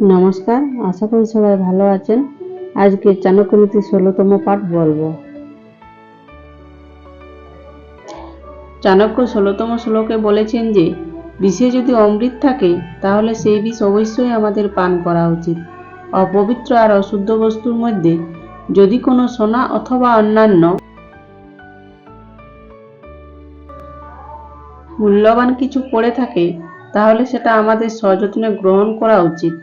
নমস্কার, আশা করি সবাই ভালো আছেন। আজকে চাণক্যনীতি ষোলোতম পাঠ বলব। চাণক্য ষোলোতম শ্লোকে বলেছেন যে, বিষে যদি অমৃত থাকে, তাহলে সেই বিষ অবশ্যই আমাদের পান করা উচিত। অপবিত্র আর অশুদ্ধ বস্তুর মধ্যে যদি কোনো সোনা অথবা অন্যান্য মূল্যবান কিছু পড়ে থাকে, তাহলে সেটা আমাদের সযত্নে গ্রহণ করা উচিত।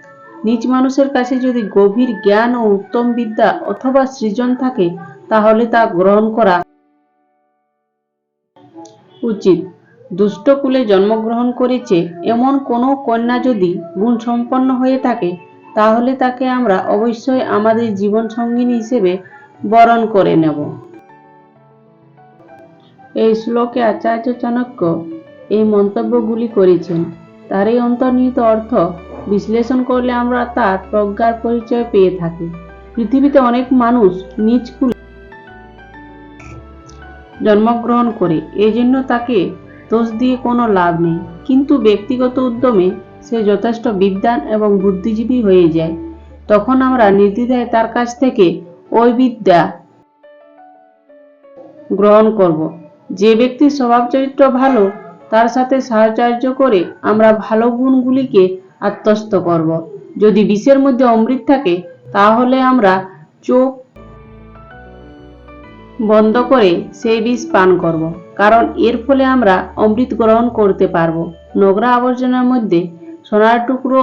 নিজ মানুষের কাছে যদি গভীর জ্ঞান ও উত্তম বিদ্যা অথবা সৃজন থাকে, তাহলে তা গ্রহণ করা উচিত। দুষ্ট কুলে জন্মগ্রহণ করেছে এমন কোনো কন্যা যদি গুণ সম্পন্ন হয়ে থাকে, তাহলে তাকে আমরা অবশ্যই আমাদের জীবন সঙ্গিনী হিসেবে বরণ করে নেব। এই শ্লোকে আচার্য চাণক্য এই মন্তব্যগুলি করেছেন। তার এই অন্তর্নিহিত অর্থ বিশ্লেষণ করলে আমরা তার প্রজ্ঞার পরিচয় পেয়ে থাকি। পৃথিবীতে অনেক মানুষ নিজ কুলে জন্মগ্রহণ করে এই জন্য তাকে দোষ দিয়ে কোনো লাভ নেই। কিন্তু ব্যক্তিগত উদ্যমে সে যথেষ্ট বিদ্বান এবং বুদ্ধিজীবী হয়ে যায়। তখন আমরা নির্দ্বিধায় তার কাছ থেকে ওই বিদ্যা গ্রহণ করব। যে ব্যক্তির স্বভাব চরিত্র ভালো, তার সাথে সাহচর্য করে আমরা ভালো গুণগুলিকে আত্মস্থ করব। যদি বিষের মধ্যে অমৃত থাকে, তাহলে আমরা চোখ বন্ধ করে সেই বিষ পান করব, কারণ এর ফলে আমরা অমৃত গ্রহণ করতে পারব। নোংরা আবর্জনার মধ্যে সোনার টুকরো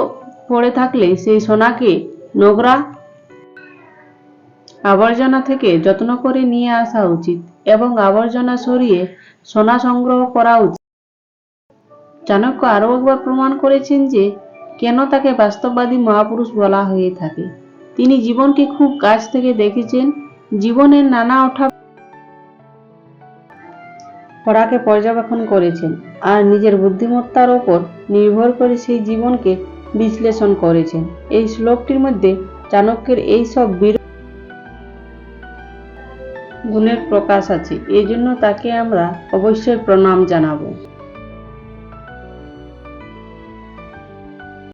পড়ে থাকলে সেই সোনাকে নোংরা আবর্জনা থেকে যত্ন করে নিয়ে আসা উচিত এবং আবর্জনা সরিয়ে সোনা সংগ্রহ করা উচিত। চাণক্য আরও একবার প্রমাণ করেছেন যে কেন তাকে বাস্তববাদী মহাপুরুষ বলা হয়ে থাকে? তিনি জীবনকে খুব কাছ থেকে দেখেছেন, জীবনের নানা ওঠা পড়াকে পর্যবেক্ষণ করেছেন আর নিজের বুদ্ধিমত্তার ওপর নির্ভর করে সেই জীবনকে বিশ্লেষণ করেছেন। এই শ্লোকটির মধ্যে চাণক্যের এই সব বীর গুণের প্রকাশ আছে। এই জন্য তাকে আমরা অবশ্যই প্রণাম জানাব।